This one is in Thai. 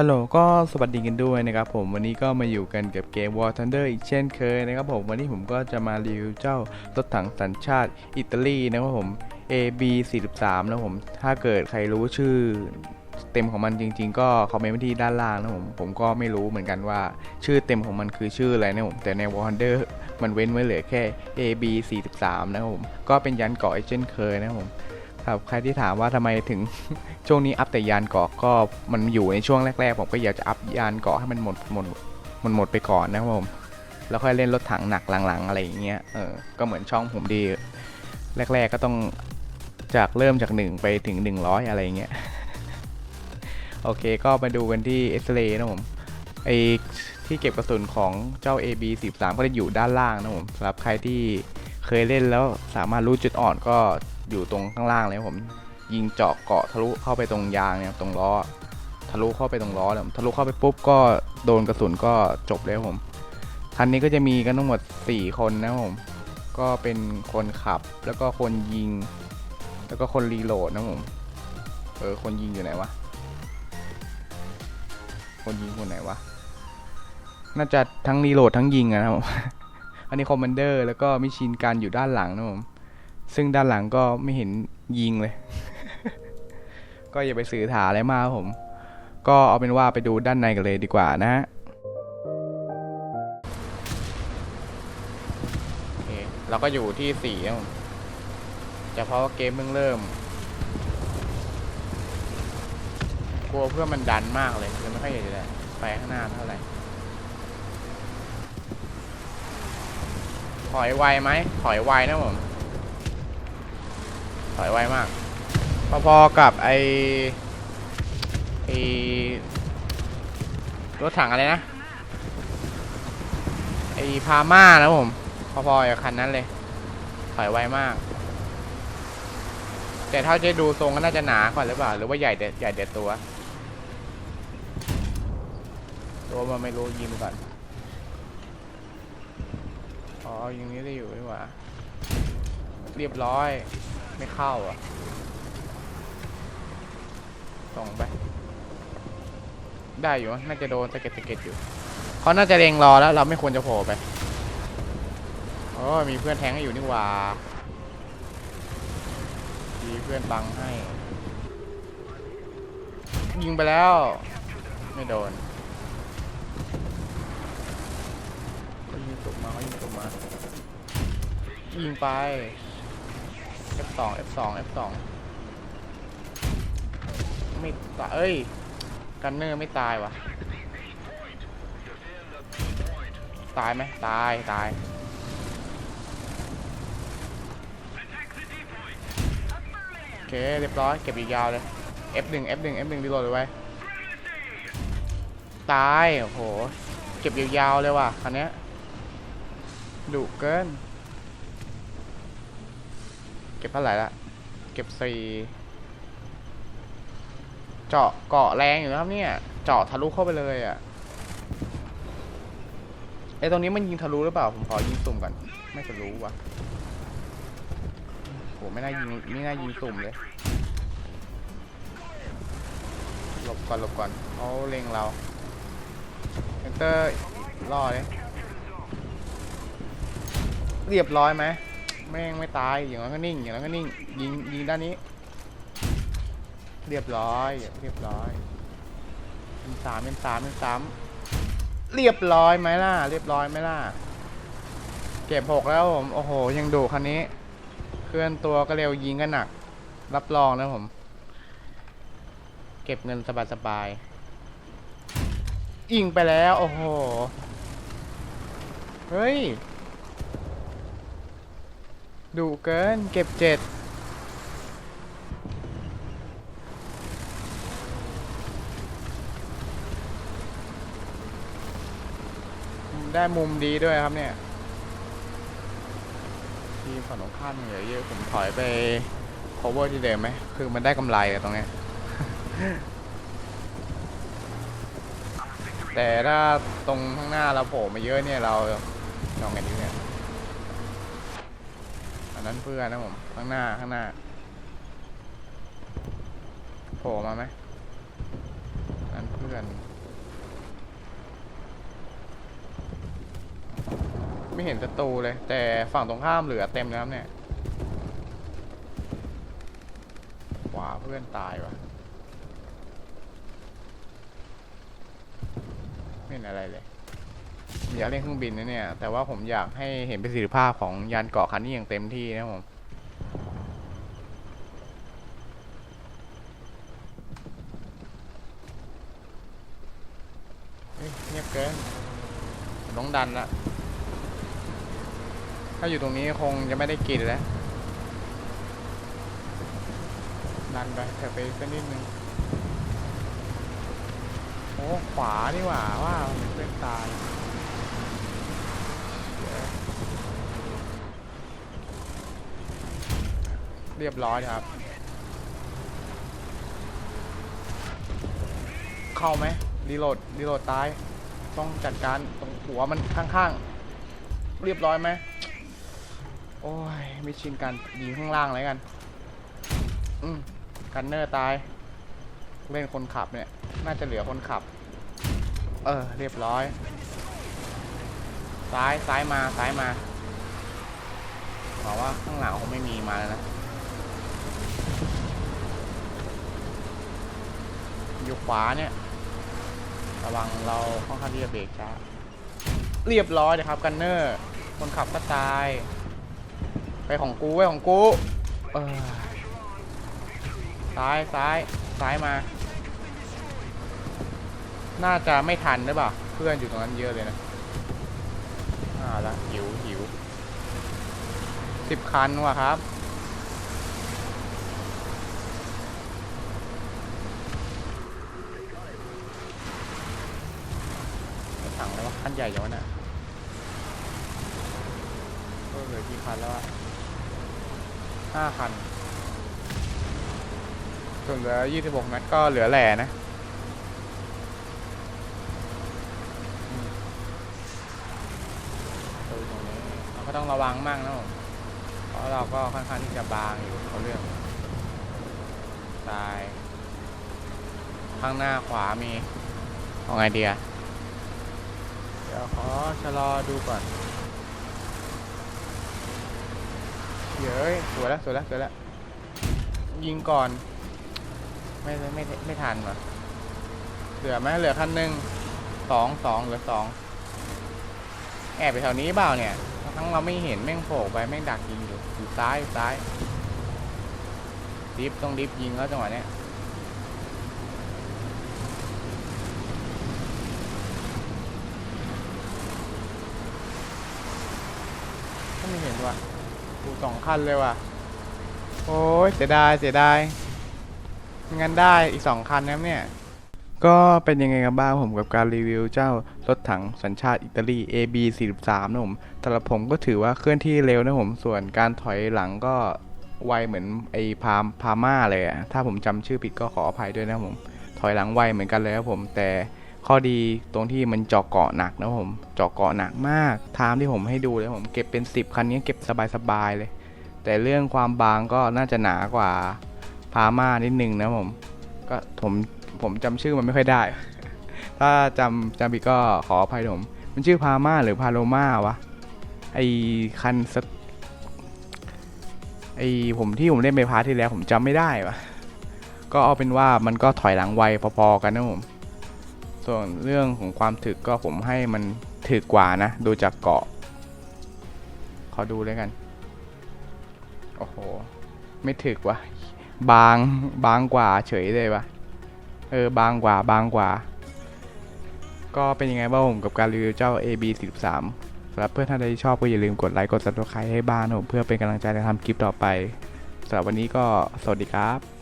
ฮัลโหลก็สวัสดีกันด้วยนะครับผมวันนี้ก็มาอยู่กันกับเกม War Thunder อีกเช่นเคยนะครับผมวันนี้ผมก็จะมารีวิวเจ้ารถถังสัญชาติอิตาลีนะครับผม AB 43 นะครับผมถ้าเกิดใครรู้ชื่อเต็มของมันจริง ๆ ก็คอมเมนต์ไว้ที่ด้านล่างนะครับผมผมก็ไม่รู้เหมือนกันว่าชื่อเต็มของมันคือชื่ออะไรนะครับผมแต่ใน War Thunder มันเว้นไว้เหลือแค่ AB 43 นะครับผมก็เป็นยันเกาะอีกเช่นเคยนะครับผม ครับใครที่ถามว่าทำไมถึงช่วงนี้อัพแต่ยานเกาะก็มันอยู่ในช่วงแรกๆ ผมก็อยากจะอัพยานเกาะให้มันหมดหมดมันหมดไปก่อนนะครับผมแล้วค่อยเล่นรถถังหนักหลังๆ อะไรอย่างเงี้ยเออก็เหมือนช่องผมดี แรก ๆก็ต้องจากเริ่มจากหนึ่งไปถึง 100 อะไรอย่างเงี้ยโอเคก็มาดูกันที่เอ็กซเรย์นะผมไอที่เก็บกระสุนของเจ้า AB 13ก็จะอยู่ด้านล่างนะผมสำหรับใครที่เคยเล่นแล้วสามารถรู้จุดอ่อนก็ อยู่ตรงข้างล่างเลยผมยิงเจาะเกาะทะลุเข้าไปตรงยางเนี่ยตรงล้อทะลุเข้าไปตรงล้อเนี่ยทะลุเข้าไปปุ๊บก็โดนกระสุนก็จบเลยผมคันนี้ก็จะมีกันทั้งหมด 4 คนนะผมก็เป็นคนขับแล้วก็คนยิง แล้วก็คนรีโหลดนะผมเออคนยิงอยู่ไหนวะคนยิงคนไหนวะน่าจะทั้งรีโหลดทั้งยิงนะครับผมอันนี้คอมมานเดอร์แล้วก็มิชินการอยู่ด้านหลังนะผม ซึ่งด้านหลังก็ไม่เห็นยิงเลย ก็อย่าไปสื่อถาอะไรมากครับผม ก็เอาเป็นว่าไปดูด้านในกันเลยดีกว่านะฮะโอเคเราก็อยู่ที่สี่จะเพราะว่าเกมเพิ่งเริ่ม กลัวเพื่อมันดันมากเลยเลยไม่ค่อยอยากจะไปข้างหน้าเท่าไหร่ถอยไวไหมถอยไวนะผม ถอยไวมาก พอๆกับไอไอรถถังอะไรนะ ไอพาม่านะผม พอๆกับคันนั้นเลย ถอยไวมาก แต่เท่าจะดูทรงก็น่าจะหนากว่าหรือเปล่า หรือว่าใหญ่เด็ดใหญ่เด็ดตัว ตัวมันไม่รู้ยิงก่อน อ๋อยิงนี้ได้อยู่ดีกว่าเรียบร้อย ไม่เข้าอะส่งไป ได้อยู่ น่าจะโดนสะเก็ดสะเก็ดอยู่เขาน่าจะเล็งรอแล้ว เราไม่ควรจะโผล่ไปโอ้มีเพื่อนแทงให้อยู่นี่หว่ามีเพื่อนบังให้ ยิงไปแล้ว ไม่โดนยิงตกมาเขายิงตกมา ยิงไป F2 F2 F2 ไม่ตายเอ้ย กันเนอร์ไม่ตายวะตายไหมตาย ตาย โอเค เรียบร้อย เก็บอีกยาวเลย F1 F1 F1 ดีโหลดเลยไว้ ตาย โอ้โห เก็บยาวๆเลยว่ะคันนี้ดุเกิน เก็บเท่าไหร่ละเก็บสี่เจาะเกาะแรงอยู่นะครับเนี่ย เจาะทะลุเข้าไปเลยอะ่ะไอตรงนี้มันยิงทะลุหรือเปล่า ผมขอยิงสุ่มก่อน ไม่ทะลุว่ะโหไม่น่ายิงไม่น่ายิงสุ่มเลยหลบก่อนหลบก่อนเขาเล็งเราเอนเตอร์ล่อเลยเรียบร้อยไหม แม่งไม่ตายอย่างนั้นก็นิ่งอย่างนั้นก็นิ่งยิงยิงด้านนี้ เรียบร้อย เรียบร้อยเป็นสามเป็นสามเป็นสามเรียบร้อยไหมล่ะ เรียบร้อยไหมล่ะ เก็บหกแล้วผม โอ้โห ยังดูคันนี้ เคลื่อนตัวก็เร็วยิงก็หนัก รับรองนะผม เก็บเงินสบายๆยิงไปแล้ว โอ้โห เฮ้ย ดุเกิน เก็บเจ็ดได้มุมดีด้วยครับเนี่ย ทีมฝั่งตรงข้ามเหลือเยอะ ผมถอยไป cover ที่เดิมไหม คือมันได้กำไรอะตรงเนี้ย แต่ถ้าตรงข้างหน้าเราโผล่มาเยอะเนี่ย เราลองไงดีเนี่ยันนั้นเพื่อนนะผมข้างหน้าข้างหน้าโผล่มาไหมอันเพื่อน ไม่เห็นศัตรูเลย แต่ฝั่งตรงข้ามเหลือเต็มแล้วเนี่ยขวาเพื่อนตายวะไม่เห็นอะไรเลย ผมอยากเล่นเครื่องบินนะเนี่ย แต่ว่าผมอยากให้เห็นประสิทธิภาพของยานเกาะคันนี้อย่างเต็มที่นะผมเงียบเกินต้องดันละถ้าอยู่ตรงนี้คงจะไม่ได้กินแล้ว ดันไปเถอะไปสักนิดนึงโอ้ ขวานี่หว่าว่าเพื่อนตาย เรียบร้อยครับ เข้าไหมรีโหลดรีโหลดตาย ต้องจัดการตรงหัวมันข้างๆ เรียบร้อยไหมโอ้ย ไม่ชินกันยิงข้างล่างเลยกัน อืมกันเนอร์ตาย เล่นคนขับเนี่ย น่าจะเหลือคนขับ เออ เรียบร้อย ซ้าย ซ้ายมา ซ้ายมาบอกว่าข้างหลังคงไม่มีมาแล้วนะ อยู่ขวาเนี่ย ระวังเราค่อนข้างที่จะเบรกช้าเรียบร้อยเลยครับกันเนอร์คนขับก็ตาย ไปของกูไว้ของกูเออซ้ายซ้ายซ้ายมา น่าจะไม่ทันหรือเปล่าเพื่อนอยู่ตรงนั้นเยอะเลยนะอ่าละหิวหิวสิบคันว่ะครับ ไม่ถังแล้ววะ คันใหญ่จังวะเนี่ยเออเหลือกี่คันแล้วอะห้าคัน ส่วนเหลือยี่สิบหกนัดก็เหลือแหล่นะอืมดูตรงนี้เราก็ต้องระวังมากนะผมเพราะเราก็ค่อนข้างที่จะบางอยู่เขาเรื่องตาย ข้างหน้าขวามี เอาไงดีอะเดี๋ยวขอชะลอดูก่อนเดี๋ยวเอ้ยสวยแล้วสวยแล้วสวยแล้วยิงก่อน ไม่ไม่ไม่ไม่ทันว่ะเหลือไหมเหลือคันหนึ่งสองสองเหลือสองแอบไปแถวนี้เปล่าเนี่ย ทั้งเราไม่เห็นแม่งโผล่ไปแม่งดักยิงอยู่อยู่ซ้ายอยู่ซ้ายดิฟต้องดิฟยิงแล้วจังหวะเนี้ย ก็ไม่เห็นว่ะกูสองคันเลยว่ะ โอ้ยเสียดายเสียดายงั้นได้อีกสองคันนะเนี่ย ก็เป็นยังไงกันบ้างผมกับการรีวิวเจ้ารถถังสัญชาติอิตาลี AB 43นะผมสำหรับผมก็ถือว่าเคลื่อนที่เร็วนะผม ส่วนการถอยหลังก็ไวเหมือนไอ้พามพาม่าเลยอะถ้าผมจำชื่อผิดก็ขออภัยด้วยนะผม ถอยหลังไวเหมือนกันเลยครับผมแต่ ข้อดีตรงที่มันเจาะเกาะหนักนะผมเจาะเกาะหนักมากไทม์ที่ผมให้ดูเลยผมเก็บเป็น 10 คันนี้เก็บสบายๆเลย แต่เรื่องความบางก็น่าจะหนากว่าพาม่านิดนึงนะผมก็ผมผมจำชื่อมันไม่ค่อยได้ ถ้าจำจำผิดก็ขออภัยผม มันชื่อพาม่าหรือพาโลมาวะไอคันสกไอผมที่ผมเล่นไปพาที่แล้วผมจำไม่ได้วะก็เอาเป็นว่ามันก็ถอยหลังไวพอๆกันนะผม ส่วนเรื่องของความถึกก็ผมให้มันถึกกว่านะ ดูจากเกาะ ขอดูเลยกัน โอ้โห ไม่ถึกวะบางบางกว่าเฉยเลยวะเออบางกว่าบางกว่า ก็เป็นยังไงบ้างผมกับการรีวิวเจ้า AB 43สำหรับเพื่อนท่านใดที่ชอบก็อย่าลืมกดไลค์กด subscribe ให้บ้านผมเพื่อเป็นกำลังใจในทำคลิปต่อไปสำหรับวันนี้ก็สวัสดีครับ